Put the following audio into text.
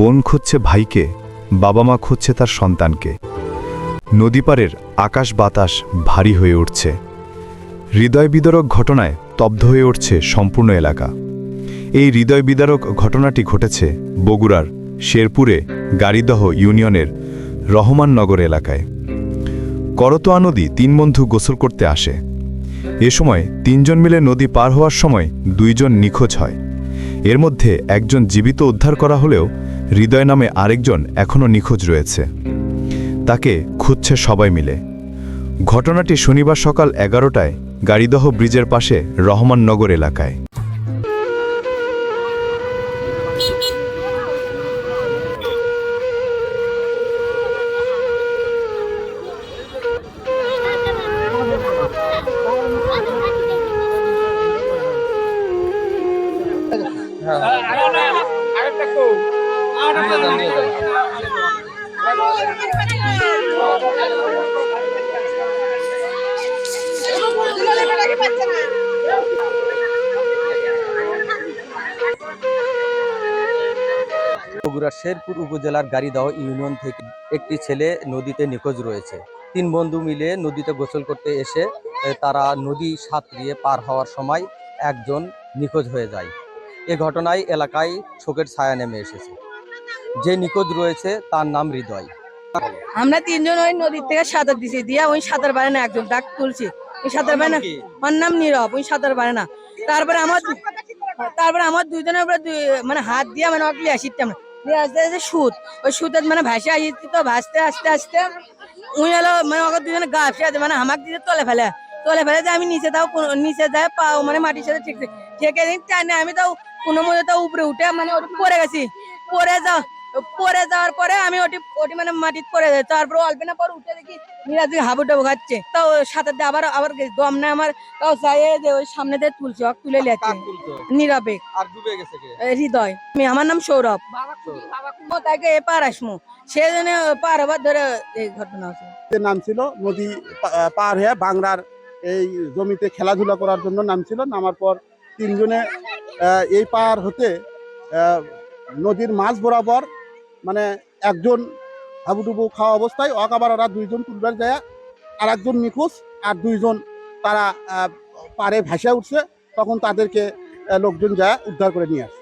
বোন খুঁজছে ভাইকে বাবা মা খুঁজছে তার সন্তানকে। নদীপাড়ের আকাশ বাতাস ভারী হয়ে উঠছে। হৃদয় বিদারক ঘটনায় তব্ধ হয়ে উঠছে সম্পূর্ণ এলাকা। এই হৃদয় বিদারক ঘটনাটি ঘটেছে বগুড়ার শেরপুরে গাড়িদহ ইউনিয়নের রহমাননগর এলাকায়। করতোয়া নদী তিন বন্ধু গোসল করতে আসে। এ সময় তিনজন মিলে নদী পার হওয়ার সময় দুইজন নিখোঁজ হয়। এর মধ্যে একজন জীবিত উদ্ধার করা হলেও হৃদয় নামে আরেকজন এখনও নিখোঁজ রয়েছে। তাকে খুঁজছে সবাই মিলে। ঘটনাটি শনিবার সকাল এগারোটায় গাড়িদহ ব্রিজের পাশে রহমাননগর এলাকায়। বগুড়ার শেরপুর উপজেলার গাড়িদহ ইউনিয়ন থেকে একটি ছেলে নদীতে নিখোঁজ রয়েছে। তিন বন্ধু মিলে নদীতে গোসল করতে এসে তারা নদী সাঁতরিয়ে পার হওয়ার সময় একজন নিখোঁজ হয়ে যায়। এ ঘটনায় এলাকায় শোকের ছায়া নেমে এসেছে। যে নিখোঁজ রয়েছে তার নাম হৃদয়। আমরা তিনজন ওই নদীর থেকে সাঁতার দিছি দিয়া ওই সাঁতার পারে না একজন ডাক তুলছি। ওই সাঁতার পারে না। ওর নাম নীরব ওই সাঁতার পারে না। তারপরে আমার তারপরে আমার দুইজনের উপরে মানে হাত দিয়ে মানে অকলি আসিতাম না দিয়ে আস্তে আস্তে সুদ ওই সুদের মানে ভাসে আসিছি তো ভাসতে আস্তে আস্তে উই হলো মানে ওকে দুজনে গা ফিরে মানে হামাক দিয়ে তলে ফেলে। তলে ফেলে যে আমি নিচে দাও নিচে যায় পাও মানে মাটির সাথে ঠিক ঠেকে টানে আমি তাও কোনো মতো তাও উপরে উঠে মানে ওটি পড়ে গেছি। পরে যাও পড়ে যাওয়ার পরে আমি ওটি ওটি মানে মাটিতে পড়ে যাই। তারপর অল্প না পর উঠে দেখি মিরাজি হাবু টাবু খাচ্ছে। তাও সাথে দিয়ে আবার আবার দম না আমার তাও যাই যে ওই সামনে দিয়ে তুলছে ওক তুলে লিয়াচ্ছে নীরবে। আর ডুবে গেছে কে? হৃদয়। আমি আমার নাম সৌরভ। ও তাকে এপার আসমু। সে জন্য পার হবার ধরে এই ঘটনা হচ্ছে। নাম ছিল নদী আহ, পার হয়ে বাংলার এই জমিতে খেলাধুলা করার জন্য নাম ছিল। নামার পর তিনজনে এই পার হতে আহ, নদীর মাঝ বরাবর মানে একজন হাবুডুবু খাওয়া অবস্থায় ওরা দুইজন তুলবার যায় আর একজন নিখোঁজ আর দুইজন তারা পারে ভাসে উঠছে, তখন তাদেরকে লোকজন যায় উদ্ধার করে নিয়ে আসে।